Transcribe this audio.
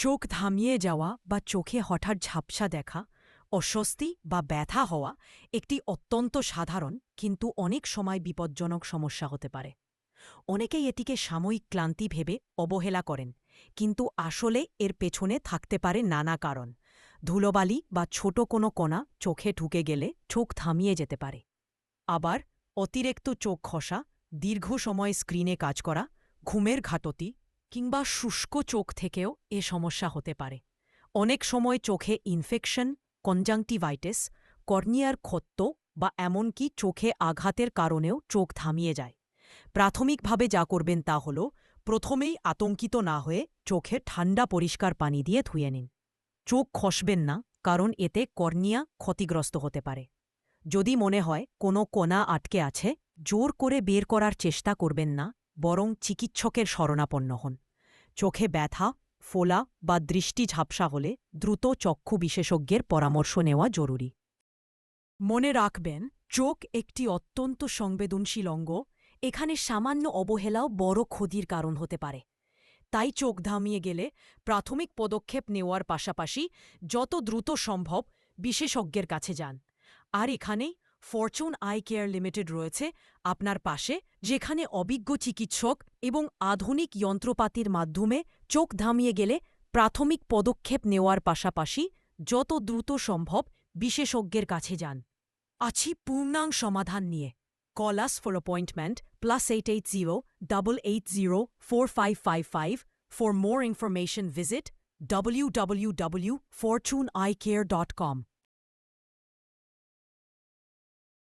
চোখ ধামিয়ে যাওয়া বা চোখে হঠাৎ ঝাপসা দেখা, অস্বস্তি বা ব্যথা হওয়া একটি অত্যন্ত সাধারণ কিন্তু অনেক সময় বিপজ্জনক সমস্যা হতে পারে। অনেকেই এটিকে সাময়িক ক্লান্তি ভেবে অবহেলা করেন, কিন্তু আসলে এর পেছনে থাকতে পারে নানা কারণ। ধুলোবালি বা ছোট কোনো কণা চোখে ঢুকে গেলে চোখ থামিয়ে যেতে পারে। আবার অতিরিক্ত চোখ খসা দীর্ঘ সময় স্ক্রিনে কাজ করা, ঘুমের ঘাটতি কিংবা শুষ্ক চোখ থেকেও এ সমস্যা হতে পারে। অনেক সময় চোখে ইনফেকশন কনজাংটিভাইটিস কর্নিয়ার ক্ষত্ত বা এমনকি চোখে আঘাতের কারণেও চোখ থামিয়ে যায়। প্রাথমিকভাবে যা করবেন তা হল, প্রথমেই আতঙ্কিত না হয়ে চোখে ঠান্ডা পরিষ্কার পানি দিয়ে ধুয়ে নিন। চোখ খসবেন না, কারণ এতে কর্নিয়া ক্ষতিগ্রস্ত হতে পারে। যদি মনে হয় কোনো কোনা আটকে আছে, জোর করে বের করার চেষ্টা করবেন না, বরং চিকিৎসকের শরণাপন্ন হন। চোখে ব্যথা, ফোলা বা দৃষ্টি ঝাপসা হলে দ্রুত চক্ষু বিশেষজ্ঞের পরামর্শ নেওয়া জরুরি। মনে রাখবেন, চোখ একটি অত্যন্ত সংবেদনশীল অঙ্গ, এখানে সামান্য অবহেলাও বড় ক্ষতির কারণ হতে পারে। তাই চোখ ধামিয়ে গেলে প্রাথমিক পদক্ষেপ নেওয়ার পাশাপাশি যত দ্রুত সম্ভব বিশেষজ্ঞের কাছে যান। আর এখানেই ফরচুন আই কেয়ার লিমিটেড রয়েছে আপনার পাশে যেখানে অভিজ্ঞ চিকিৎসক এবং আধুনিক যন্ত্রপাতির মাধ্যমে চোখ ধামিয়ে গেলে প্রাথমিক পদক্ষেপ নেওয়ার পাশাপাশি যত দ্রুত সম্ভব বিশেষজ্ঞের কাছে যান আছি পূর্ণাং সমাধান নিয়ে Call us for appointment plus 880 880 4555. For more information, visit www.fortuneeyecare.com.